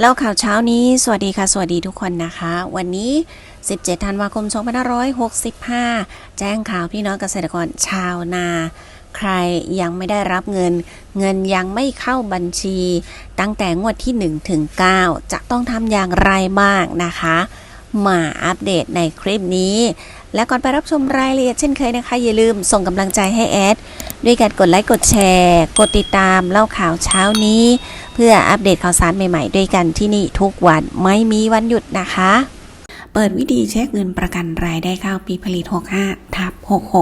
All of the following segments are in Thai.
เล่าข่าวเช้านี้ สวัสดีค่ะ สวัสดีทุกคนนะคะ วันนี้ 17 ธันวาคม 2565 แจ้งข่าวพี่น้องเกษตรกรชาวนา ใครยังไม่ได้รับเงิน เงินยังไม่เข้าบัญชี ตั้งแต่งวดที่1ถึง9จะต้องทำอย่างไรบ้างนะคะ มาอัปเดตในคลิปนี้ และก่อนไปรับชมรายละเอียดเช่นเคยนะคะ อย่าลืมส่งกำลังใจให้แอด ด้วยการกดไลค์กดแชร์ กดติดตามเล่าข่าวเช้านี้ เพื่ออัปเดตข่าวสารใหม่ๆ ด้วยกันที่นี่ทุกวันไม่มีวันหยุดนะคะ เปิดวิธีเช็คเงินประกันรายได้เข้าปีผลิต 65ทับ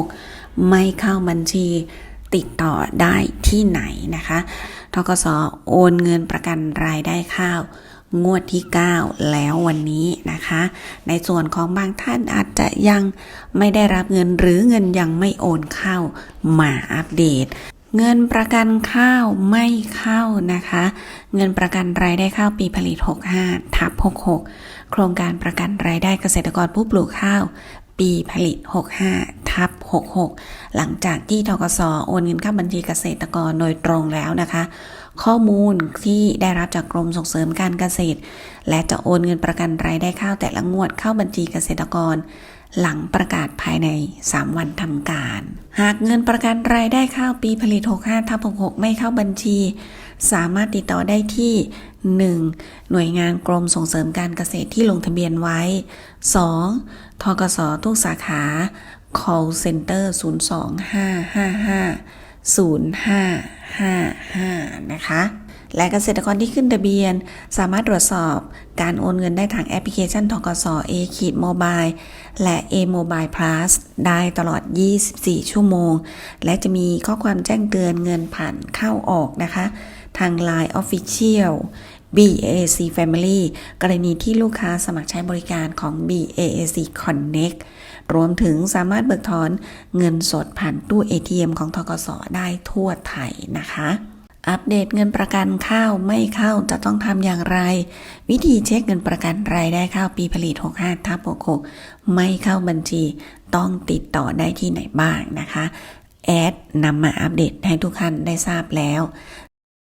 66 ไม่เข้าบัญชีติดต่อได้ที่ไหนนะคะทกสโอนเงินประกันรายได้ข้าว งวดที่ 9 แล้ววันนี้นะคะ ในส่วนของบางท่านอาจจะยังไม่ได้รับเงินหรือเงินยังไม่โอนเข้ามาอัปเดตเงินประกันข้าวไม่เข้านะคะ เงินประกันรายได้ข้าวปีผลิต 65 ทับ 66 โครงการประกันรายได้เกษตรกรผู้ปลูกข้าว ปีผลิต 65 ทับ66 หลังจากที่ทกสโอนเงินเข้าบัญชีเกษตรกรโดยตรงแล้วนะคะ ข้อมูลที่ได้รับจากกรมส่งเสริมการเกษตร และจะโอนเงินประกันรายได้ข้าวแต่ละงวดเข้าบัญชีเกษตรกร หลังประกาศภายใน 3 วันทำการ หากเงินประกันรายได้ข้าวปีผลิต 65ทับ66 ไม่เข้าบัญชี สามารถติดต่อได้ที่ 1. หน่วยงานกรมส่งเสริมการเกษตรที่ลงทะเบียนไว้ 2. ทกสทุกสาขา call center 02555 0555 นะคะ และเกษตรกรที่ขึ้นทะเบียน สามารถตรวจสอบการโอนเงินได้ทางแอปพลิเคชันทกส A ขีดโมบายและ A Mobile Plus ได้ตลอด 24 ชั่วโมง และจะมีข้อความแจ้งเตือนเงินผ่านเข้าออกนะคะ ทาง Line Official BAC Family กรณีที่ลูกค้าสมัครใช้บริการของ BAC Connect รวมถึงสามารถเบิกถอนเงินสดผ่านตู้ ATM ของทกสได้ทั่วไทยนะคะ อัปเดตเงินประกันข้าวไม่เข้าจะต้องทำอย่างไร วิธีเช็คเงินประกันรายได้ข้าวปีผลิต 65ทับ66 ไม่เข้าบัญชีต้องติดต่อได้ที่ไหนบ้างนะคะ แอดนำมาอัปเดตให้ทุกท่านได้ทราบแล้ว